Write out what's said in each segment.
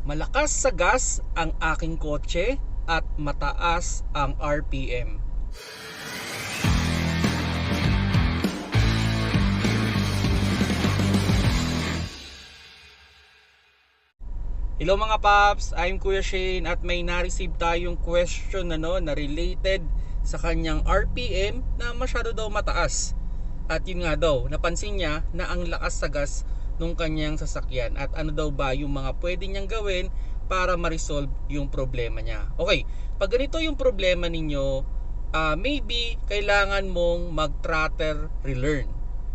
Malakas sa gas ang aking kotse at mataas ang RPM. Hello mga paps, I'm Kuya Shane at may na-receive tayong question ano, na related sa kanyang RPM na masyado daw mataas. At yun nga daw, napansin niya na ang lakas sa gas nung kanyang sasakyan at ano daw ba yung mga pwede niyang gawin para ma-resolve yung problema niya. Okay, pag ganito yung problema ninyo, ah, maybe kailangan mong mag-throttle relearn.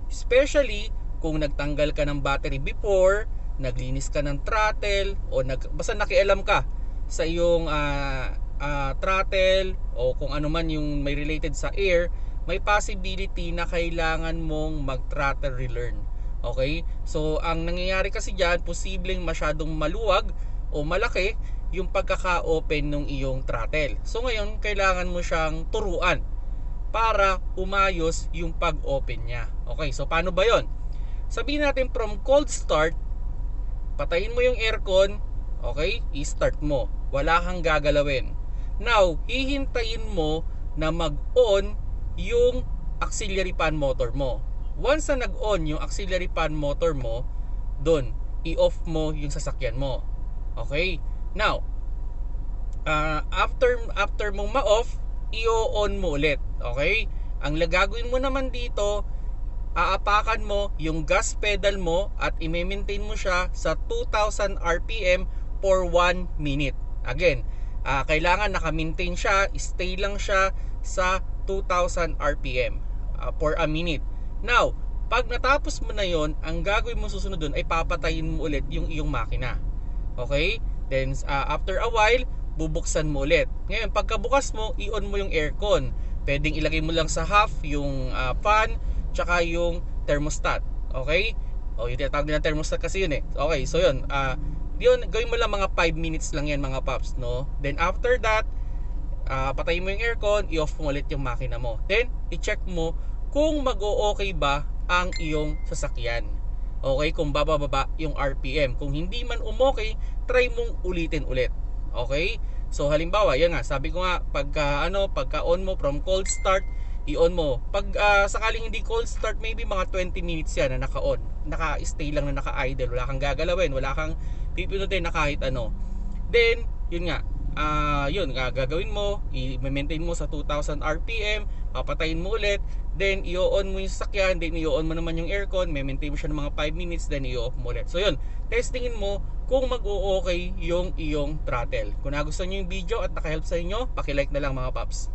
Especially kung nagtanggal ka ng battery before, naglinis ka ng throttle o nag basta nakialam ka sa iyong ah, ah, throttle o kung ano man yung may related sa air, may possibility na kailangan mong mag-throttle relearn. Okay? So, ang nangyayari kasi diyan, posibleng masyadong maluwag o malaki yung pagkaka-open ng iyong throttle. So, ngayon, kailangan mo siyang turuan para umayos yung pag-open niya. Okay, so paano ba yon? Sabihin natin from cold start, patayin mo yung aircon, okay, i-start mo. Wala kang gagalawin. Now, hihintayin mo na mag-on yung auxiliary fan motor mo. Once na nag-on yung auxiliary fan motor mo, doon, i-off mo yung sasakyan mo. Okay? Now, uh, after after mong ma-off, i-on mo ulit. Okay? Ang gagawin mo naman dito, aapakan mo yung gas pedal mo at i-maintain mo siya sa 2000 RPM for 1 minute. Again, ah, kailangan naka-maintain siya, stay lang siya sa 2000 RPM ah, for a minute. Now, pag natapos mo na yon, ang gagawin mo susunod dun ay papatayin mo ulit yung iyong makina. Okay? Then ah, after a while, bubuksan mo ulit. Ngayon, pagkabukas mo, i-on mo yung aircon. Pwedeng ilagay mo lang sa half yung ah, fan, tsaka yung thermostat. Okay? O, yung tinatawag nila thermostat kasi yun eh. Okay, so yun. ah yun, gawin mo lang mga 5 minutes lang yan mga paps, no? Then after that, ah patayin mo yung aircon, i-off mo ulit yung makina mo. Then, i-check mo kung mag-o-okay ba ang iyong sasakyan. Okay, kung bababa yung RPM. Kung hindi man umokay, try mong ulitin ulit. Okay? So halimbawa, yan nga, sabi ko nga pagka ano, pagka on mo from cold start, i-on mo. Pag ah, sakaling hindi cold start, maybe mga 20 minutes yan na naka-on. Naka-stay lang na naka-idle, wala kang gagalawin, wala kang pipinutin na kahit ano. Then, yun nga, ah yun, gagawin mo, i-maintain mo sa 2000 RPM, papatayin mo ulit, then i-on mo yung sasakyan, then i-on mo naman yung aircon, may maintain mo siya ng mga 5 minutes, then i-off mo ulit. So yun, testingin mo kung mag-o-okay yung iyong throttle. Kung nagustuhan nyo yung video at nakahelp sa inyo, paki-like na lang mga paps.